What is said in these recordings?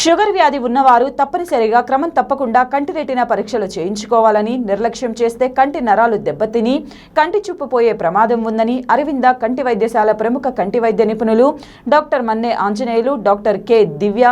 Sugar వ్యాధి ఉన్నవారు తప్పనిసరిగా క్రమం తప్పకుండా కంటి రెటీనా పరీక్షలు చేయించుకోవాలని నిర్లక్ష్యం చేస్తే కంటి నరాలు దెబ్బతిని కంటి చూపు పోయే ప్రమాదం ఉందని అరవింద కంటి వైద్యశాల ప్రముఖ కంటి వైద్య నిపుణులు doctor Manne Anjaneyulu doctor K Divya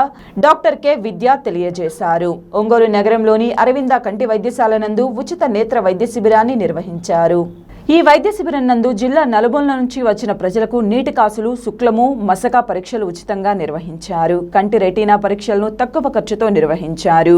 doctor K Vidya తెలియజేశారు. ఒంగోలు నగరంలోని అరవింద కంటి వైద్యశాల నందు ఉచిత నేత్ర వైద్య శిబిరాన్ని నిర్వహించారు. ఈ వైద్య శిబిరం నందు జిల్లా నలుబొల్ల నుంచి వచ్చిన ప్రజలకు నీటి కాసులు శుక్లము మసక పరీక్షలు ఉచితంగా నిర్వహించారు. కంటి రెటీనా పరీక్షలను తక్కువ ఖర్చుతో నిర్వహించారు.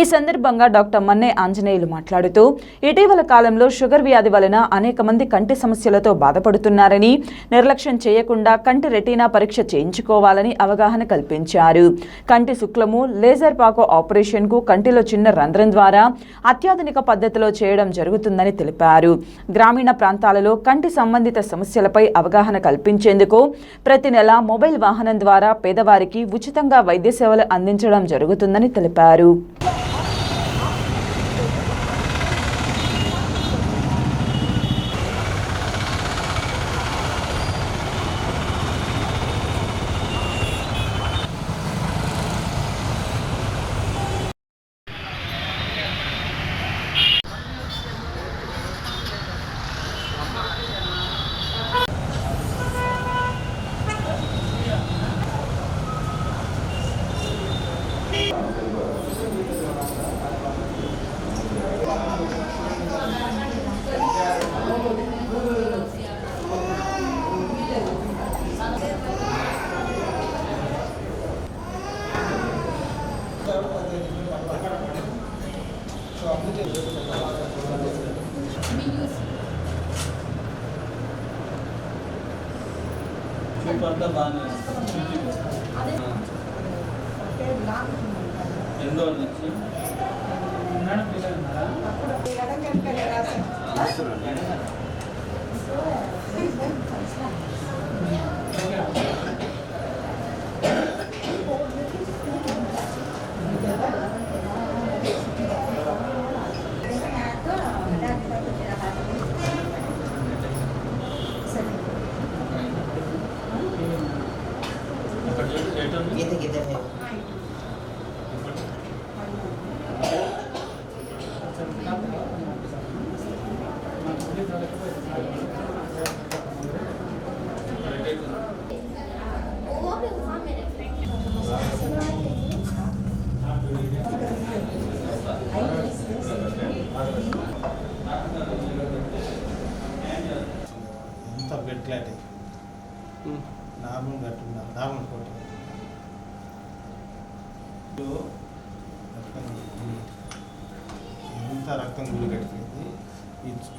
ఈ సందర్భంగా డాక్టర్ మన్నే ఆంజనేయులు మాట్లాడుతూ ఇటీవల కాలంలో షుగర్ వ్యాధి వలన అనేక మంది కంటి సమస్యలతో బాధపడుతున్నారని నిర్లక్ష్యం చేయకుండా కంటి రెటీనా పరీక్ష చేయించుకోవాలని అవగాహన కల్పించారు. కంటి శుక్లము లేజర్ పాకో ఆపరేషన్కు కంటిలో చిన్న రంధ్రం ద్వారా అత్యాధునిక పద్ధతిలో చేయడం జరుగుతుందని తెలిపారు. గ్రామీణ ప్రాంతాలలో కంటి సంబంధిత సమస్యలపై అవగాహన కల్పించేందుకు ప్రతి నెల మొబైల్ వాహనం ద్వారా పేదవారికి ఉచితంగా వైద్య సేవలు అందించడం జరుగుతుందని తెలిపారు. చూపు నుంచి అక్కడ చూడు ఎటు ఉంది? గీత గీత అక్కడ ఎటు ఉంది? ఎంత బెట్లాంటి నార్మల్ కట్టున్నా నార్మల్ కోట ఎంత రక్తం గుడి కట్టింది?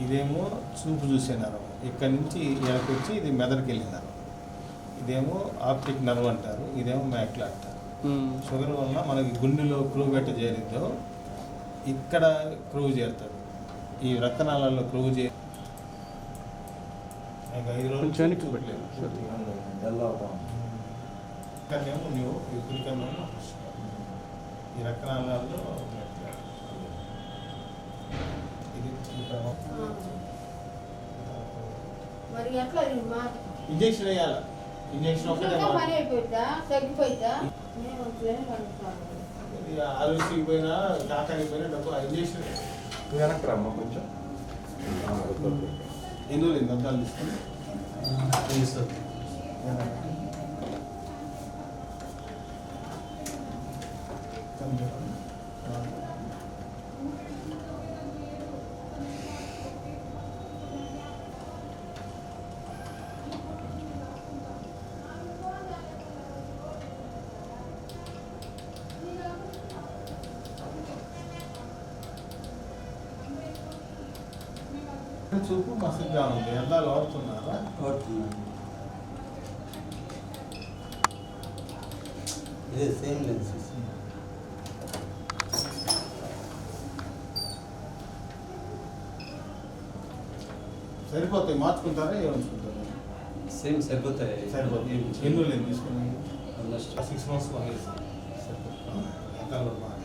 ఇదేమో చూపు చూసే నరం ఇక్కడ నుంచి ఇక్కడికి వచ్చి ఇది మెదడుకి వెళ్ళిన నరం ఇదేమో ఆప్టిక్ నర్వ్ అంటారు ఇదేమో మ్యాక్లా అంటారు. షుగర్ వల్ల మనకి గుండెలో క్రూవ్ గట్ట చేరిద్దో ఇక్కడ క్రూవ్ చేరుతాడు. ఈ రక్తనాళాల్లో క్రూవ్ చే ఇంకా ఐదు రోజులు కొంచెం వెనక్కి ఈ ఇంజక్షన్ వేయాలి. ఇంజక్షన్. అయిపోయిద్దా తగ్గిపోయిద్దా? ఆరోగ్యకి పోయినా పోయినా డబ్బు ఇంజక్షన్. వెనక్కి రమ్మా కొంచెం. ఎన్ని రోజులు అద్దాలు తీసుకొని చూపు మసగ్గా ఉంది. అద్దాలు వాడుతున్నారా ఇదే సేమ్ లెన్స్. సరిపోతాయి మార్చుకుంటారా ఏమనుకుంటారా? సేమ్ సరిపోతాయి. సరిపోతాయి. ఎన్ని రోజులు అయింది తీసుకుని Almost. సిక్స్ మంత్స్ పంపిస్తాం అద్దాలు బాగా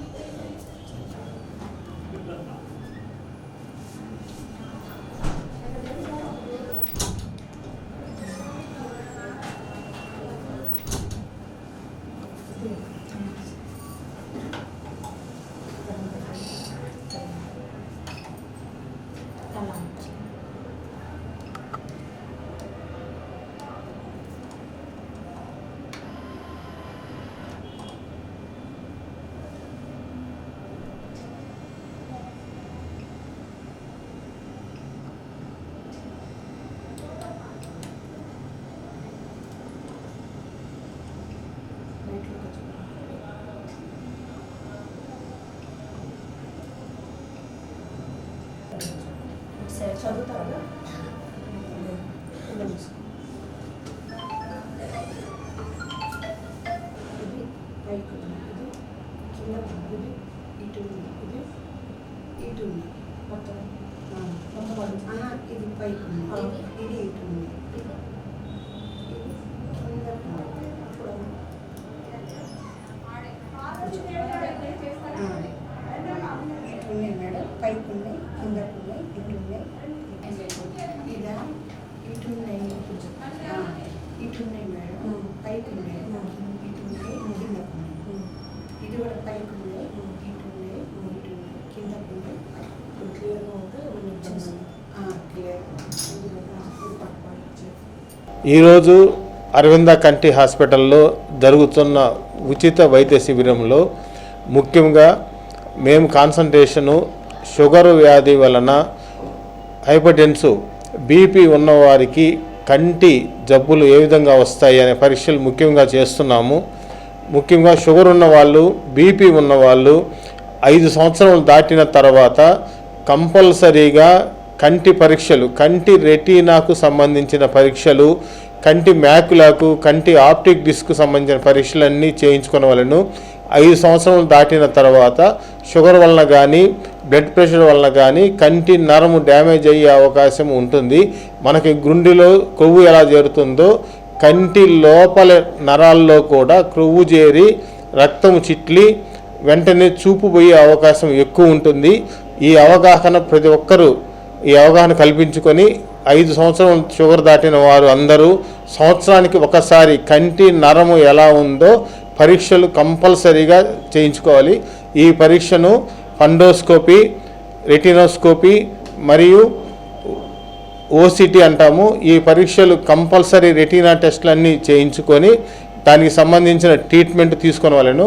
కింద ఇది ఇటు ఉంది. ఇది ఇటు ఉంది మొత్తం ఆ, ఇది పైకి ఉంది ఇది ఇటు ఉంది ఇది కింద ఉంది. ఆ, ఇటు ఉన్నాయి మేడం పైకి ఉన్నాయి కిందకు ఉన్నాయి ఇటు ఉన్నాయి ఇదా ఇటు ఉన్నాయి ఆ, ఇటు ఉన్నాయి మేడం పైకి ఉన్నాయి ఇటు ఉన్నాయి కిందకు ఉన్నాయి ఇది కూడా పైకి ఉన్నాయి ఇటు ఉన్నాయి ఇటు ఉన్నాయి కిందకు ఉన్నాయి క్లియర్గా ఉంటే క్లియర్ ఈరోజు అరవింద కంటి హాస్పిటల్లో జరుగుతున్న ఉచిత వైద్య శిబిరంలో ముఖ్యంగా మేము కాన్సన్ట్రేషను షుగర్ వ్యాధి వలన హైపర్టెన్సు బీపీ ఉన్నవారికి కంటి జబ్బులు ఏ విధంగా వస్తాయి అనే పరీక్షలు ముఖ్యంగా చేస్తున్నాము. ముఖ్యంగా షుగర్ ఉన్నవాళ్ళు బీపీ ఉన్నవాళ్ళు ఐదు సంవత్సరాలు దాటిన తర్వాత కంపల్సరీగా కంటి పరీక్షలు కంటి రెటీనాకు సంబంధించిన పరీక్షలు కంటి మ్యాకులకు కంటి ఆప్టిక్ డిస్క్ సంబంధించిన పరీక్షలన్నీ చేయించుకోవలను ఐదు సంవత్సరాలు దాటిన తర్వాత షుగర్ వలన కానీ బ్లడ్ ప్రెషర్ వలన కానీ కంటి నరము డ్యామేజ్ అయ్యే అవకాశం ఉంటుంది. మనకి గుండెలో కొవ్వు ఎలా చేరుతుందో కంటి లోపల నరాల్లో కూడా కొవ్వు చేరి రక్తము చిట్లి వెంటనే చూపు పోయే అవకాశం ఎక్కువ ఉంటుంది. ఈ అవగాహన ప్రతి ఒక్కరూ ఈ అవగాహన కల్పించుకొని ఐదు సంవత్సరం షుగర్ దాటిన వారు అందరూ సంవత్సరానికి ఒకసారి కంటి నరము ఎలా ఉందో పరీక్షలు కంపల్సరీగా చేయించుకోవాలి. ఈ పరీక్షను ఫండోస్కోపీ రెటినోస్కోపీ మరియు ఓసిటీ అంటాము. ఈ పరీక్షలు కంపల్సరీ రెటీనా టెస్టులు అన్నీ చేయించుకొని దానికి సంబంధించిన ట్రీట్మెంట్ తీసుకునే వాళ్ళను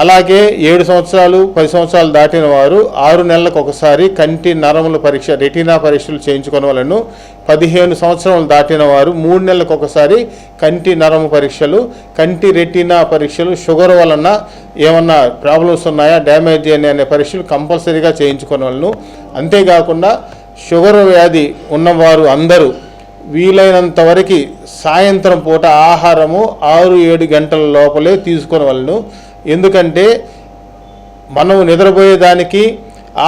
అలాగే ఏడు సంవత్సరాలు పది సంవత్సరాలు దాటిన వారు ఆరు నెలలకు ఒకసారి కంటి నరముల పరీక్ష రెటీనా పరీక్షలు చేయించుకున్న వాళ్ళను పదిహేను సంవత్సరాలు దాటిన వారు మూడు నెలలకు ఒకసారి కంటి నరము పరీక్షలు కంటి రెటీనా పరీక్షలు షుగర్ వలన ఏమన్నా ప్రాబ్లమ్స్ ఉన్నాయా డ్యామేజ్ అని అనే పరీక్షలు కంపల్సరీగా చేయించుకున్న వాళ్ళను. అంతేకాకుండా షుగర్ వ్యాధి ఉన్నవారు అందరూ వీలైనంత వరకు సాయంత్రం పూట ఆహారము ఆరు ఏడు గంటల లోపలే తీసుకునే వాళ్ళను ఎందుకంటే మనం నిద్రపోయేదానికి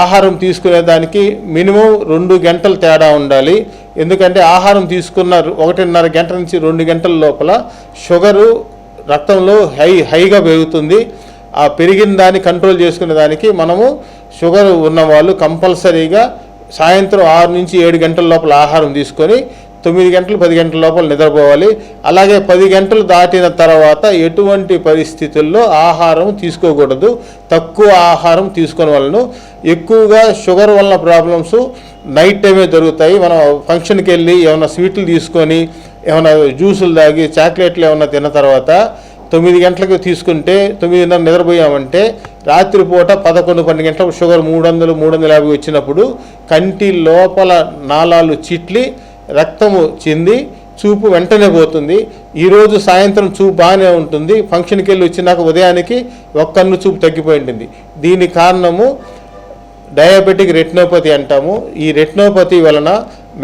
ఆహారం తీసుకునేదానికి మినిమం రెండు గంటల తేడా ఉండాలి. ఎందుకంటే ఆహారం తీసుకున్న ఒకటిన్నర గంటల నుంచి రెండు గంటల లోపల షుగరు రక్తంలో హై హైగా పెరుగుతుంది. ఆ పెరిగిన దాన్ని కంట్రోల్ చేసుకునే దానికి మనము షుగర్ ఉన్నవాళ్ళు కంపల్సరీగా సాయంత్రం ఆరు నుంచి ఏడు గంటల లోపల ఆహారం తీసుకొని తొమ్మిది గంటలు పది గంటల లోపల నిద్రపోవాలి. అలాగే పది గంటలు దాటిన తర్వాత ఎటువంటి పరిస్థితుల్లో ఆహారం తీసుకోకూడదు. తక్కువ ఆహారం తీసుకొని వలన. ఎక్కువగా షుగర్ వలన ప్రాబ్లమ్స్ నైట్ టైమే జరుగుతాయి. మనం ఫంక్షన్కి వెళ్ళి ఏమైనా స్వీట్లు తీసుకొని ఏమైనా జ్యూసులు తాగి చాక్లెట్లు ఏమైనా తిన్న తర్వాత తొమ్మిది గంటలకు తీసుకుంటే తొమ్మిదిన్నర నిద్రపోయామంటే రాత్రిపూట పదకొండు పన్నెండు గంటలకు షుగర్ మూడు వందలు మూడు వందల యాభై వచ్చినప్పుడు కంటి లోపల నాళాలు చిట్లి రక్తము చెంది చూపు వెంటనే పోతుంది. ఈరోజు సాయంత్రం చూపు బాగానే ఉంటుంది. ఫంక్షన్కి వెళ్ళి వచ్చినాక ఉదయానికి ఒక్క కన్ను చూపు తగ్గిపోయి ఉంటుంది. దీని కారణము డయాబెటిక్ రెటినోపతి అంటాము. ఈ రెటినోపతి వలన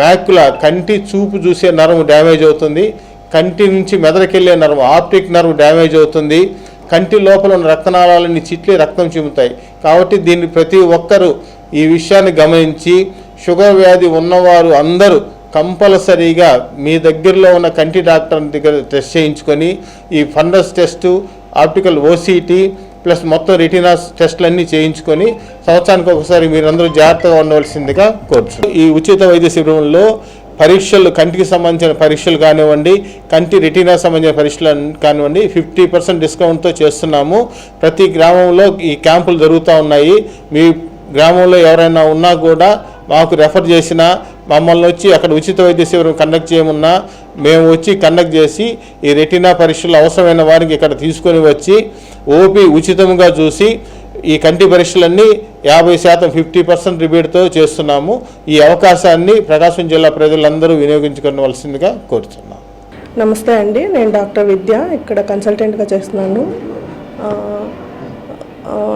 మ్యాకుల కంటి చూపు చూసే నరం డ్యామేజ్ అవుతుంది. కంటి నుంచి మెదడుకెళ్ళే నరం ఆప్టిక్ నర్వ్ డ్యామేజ్ అవుతుంది. కంటి లోపల ఉన్న రక్తనాళాలన్నీ చిట్లి రక్తం చిమ్ముతాయి. కాబట్టి దీన్ని ప్రతి ఒక్కరూ ఈ విషయాన్ని గమనించి షుగర్ వ్యాధి ఉన్నవారు అందరూ కంపల్సరీగా మీ దగ్గరలో ఉన్న కంటి డాక్టర్ దగ్గర టెస్ట్ చేయించుకొని ఈ fundus test optical OCT plus మొత్తం రెటీనాస్ టెస్టులన్నీ చేయించుకొని సంవత్సరానికి ఒకసారి మీరందరూ జాగ్రత్తగా ఉండవలసిందిగా కోరుచు ఈ ఉచిత వైద్య శిబిరంలో పరీక్షలు కంటికి సంబంధించిన పరీక్షలు కానివ్వండి కంటి రెటీనా సంబంధించిన పరీక్షలు కానివ్వండి ఫిఫ్టీ పర్సెంట్ డిస్కౌంట్తో చేస్తున్నాము. ప్రతి గ్రామంలో ఈ క్యాంపులు జరుగుతూ ఉన్నాయి. మీ గ్రామంలో ఎవరైనా ఉన్నా కూడా మాకు రెఫర్ చేసినా మమ్మల్ని వచ్చి అక్కడ ఉచిత వైద్య శిబిరం కండక్ట్ చేయమన్నా మేము వచ్చి కండక్ట్ చేసి ఈ రెటీనా పరీక్షలు అవసరమైన వారికి ఇక్కడ తీసుకొని వచ్చి ఓపీ ఉచితంగా చూసి ఈ కంటి పరీక్షలన్నీ యాభై శాతం ఫిఫ్టీ పర్సెంట్ రిబేట్తో చేస్తున్నాము. ఈ అవకాశాన్ని ప్రకాశం జిల్లా ప్రజలందరూ వినియోగించుకోవలసిందిగా కోరుతున్నాం. నమస్తే అండి. నేను డాక్టర్ విద్య. ఇక్కడ కన్సల్టెంట్గా చేస్తున్నాను.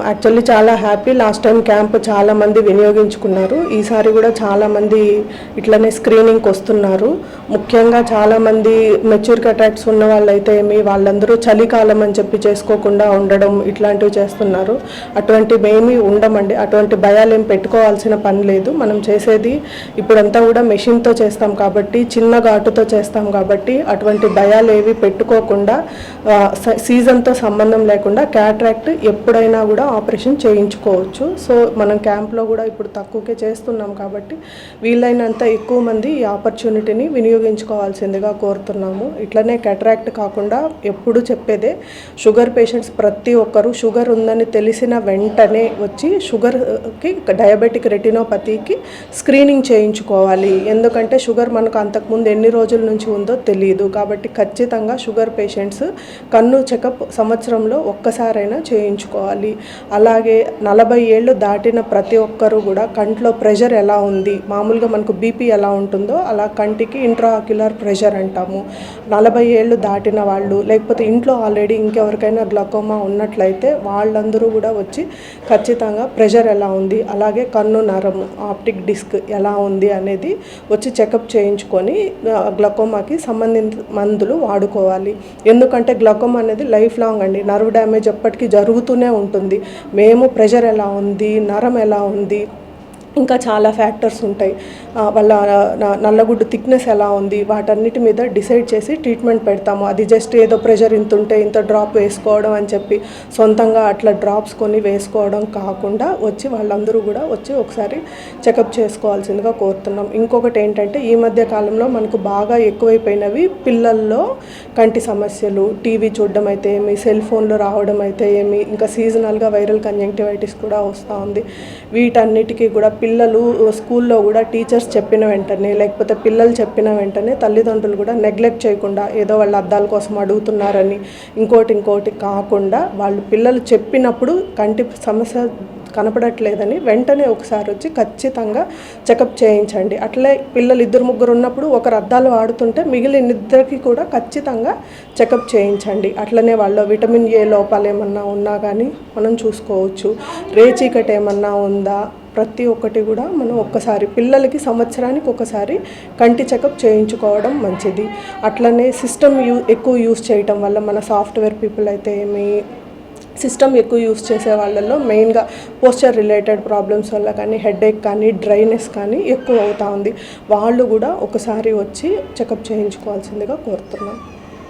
యాక్చువల్లీ చాలా హ్యాపీ. లాస్ట్ టైం క్యాంప్ చాలా మంది వినియోగించుకున్నారు. ఈసారి కూడా చాలా మంది ఇట్లనే స్క్రీనింగ్కి వస్తున్నారు ముఖ్యంగా చాలా మంది మెచ్యూర్ కటాక్ట్స్ ఉన్న వాళ్ళైతే ఏమి వాళ్ళందరూ చలికాలం అని చెప్పి చేసుకోకుండా ఉండడం ఇట్లాంటివి చేస్తున్నారు. అటువంటివి ఉండమండి. అటువంటి భయాలు ఏం పెట్టుకోవాల్సిన పని లేదు. మనం చేసేది ఇప్పుడంతా కూడా మెషిన్తో చేస్తాం కాబట్టి చిన్న ఘాటుతో చేస్తాం కాబట్టి అటువంటి భయాలు ఏవి పెట్టుకోకుండా స- సీజన్తో సంబంధం లేకుండా క్యాట్రాక్ట్ ఎప్పుడైనా కూడా ఆపరేషన్ చేయించుకోవచ్చు. సో మనం క్యాంప్లో కూడా ఇప్పుడు తక్కువకే చేస్తున్నాం కాబట్టి వీలైనంత ఎక్కువ మంది ఈ ఆపర్చునిటీని వినియోగించుకోవాల్సిందిగా కోరుతున్నాము. ఇట్లనే కెటరాక్ట్ కాకుండా ఎప్పుడు చెప్పేదే షుగర్ పేషెంట్స్ ప్రతి ఒక్కరూ షుగర్ ఉందని తెలిసిన వెంటనే వచ్చి షుగర్కి డయాబెటిక్ రెటినోపతికి స్క్రీనింగ్ చేయించుకోవాలి. ఎందుకంటే షుగర్ మనకు అంతకుముందు ఎన్ని రోజుల నుంచి ఉందో తెలియదు కాబట్టి ఖచ్చితంగా షుగర్ పేషెంట్స్ కన్ను చెకప్ సంవత్సరంలో ఒక్కసారైనా చేయించుకోవాలి. అలాగే నలభై ఏళ్ళు దాటిన ప్రతి ఒక్కరూ కూడా కంట్లో ప్రెషర్ ఎలా ఉంది? మామూలుగా మనకు బీపీ ఎలా ఉంటుందో అలా కంటికి ఇంట్రాక్యులర్ ప్రెషర్ అంటాము. నలభై ఏళ్ళు దాటిన వాళ్ళు లేకపోతే ఇంట్లో ఆల్రెడీ ఇంకెవరికైనా గ్లకోమా ఉన్నట్లయితే వాళ్ళందరూ కూడా వచ్చి ఖచ్చితంగా ప్రెషర్ ఎలా ఉంది? అలాగే కన్ను నరము ఆప్టిక్ డిస్క్ ఎలా ఉంది అనేది వచ్చి చెకప్ చేయించుకొని గ్లకోమాకి సంబంధించిన మందులు వాడుకోవాలి. ఎందుకంటే గ్లకోమా అనేది లైఫ్ లాంగ్ అండి. నర్వ్ డ్యామేజ్ ఎప్పటికీ జరుగుతూనే ఉంటుంది. మేము ప్రెషర్ ఎలా ఉంది? నరం ఎలా ఉంది? ఇంకా చాలా ఫ్యాక్టర్స్ ఉంటాయి. వాళ్ళ న- నల్లగుడ్డు థిక్నెస్ ఎలా ఉంది వాటన్నిటి మీద డిసైడ్ చేసి ట్రీట్మెంట్ పెడతాము. అది జస్ట్ ఏదో ప్రెషర్ ఇంత ఉంటే ఇంత డ్రాప్ వేసుకోవడం అని చెప్పి సొంతంగా అట్లా డ్రాప్స్ కొని వేసుకోవడం కాకుండా వచ్చి వాళ్ళందరూ కూడా వచ్చి ఒకసారి చెకప్ చేసుకోవాల్సిందిగా కోరుతున్నాం. ఇంకొకటి ఏంటంటే ఈ మధ్య కాలంలో మనకు బాగా ఎక్కువైపోయినవి పిల్లల్లో కంటి సమస్యలు టీవీ చూడడం అయితే ఏమి సెల్ ఫోన్లు రావడం అయితే ఏమి ఇంకా సీజనల్గా వైరల్ కంజంక్టివైటిస్ కూడా వస్తూ ఉంది. వీటన్నిటికీ కూడా పిల్లలు స్కూల్లో కూడా టీచర్స్ చెప్పిన వెంటనే లేకపోతే పిల్లలు చెప్పిన వెంటనే తల్లిదండ్రులు కూడా నెగ్లెక్ట్ చేయకుండా ఏదో వాళ్ళ అద్దాల కోసం అడుగుతున్నారని ఇంకోటి ఇంకోటి కాకుండా వాళ్ళు పిల్లలు చెప్పినప్పుడు కంటి సమస్య కనపడట్లేదని వెంటనే ఒకసారి వచ్చి ఖచ్చితంగా చెకప్ చేయించండి. అట్లే పిల్లలు ఇద్దరు ముగ్గురు ఉన్నప్పుడు ఒకరు అద్దాలు వాడుతుంటే మిగిలిన ఇద్దరికి కూడా ఖచ్చితంగా చెకప్ చేయించండి. అట్లనే వాళ్ళ విటమిన్ ఏ లోపాలు ఏమన్నా ఉన్నా కానీ మనం చూసుకోవచ్చు. రేచీకట ఏమన్నా ఉందా? ప్రతి ఒక్కటి కూడా మనం ఒక్కసారి పిల్లలకి సంవత్సరానికి ఒకసారి కంటి చెకప్ చేయించుకోవడం మంచిది. అట్లనే సిస్టమ్ యూ ఎక్కువ యూస్ చేయటం వల్ల మన సాఫ్ట్వేర్ పీపుల్ అయితే ఏమి సిస్టమ్ ఎక్కువ యూస్ చేసే వాళ్ళల్లో మెయిన్గా పోస్చర్ రిలేటెడ్ ప్రాబ్లమ్స్ వల్ల కానీ హెడేక్ కానీ డ్రైనెస్ కానీ ఎక్కువ అవుతా ఉంది. వాళ్ళు కూడా ఒకసారి వచ్చి చెకప్ చేయించుకోవాల్సిందిగా కోరుతున్నాం.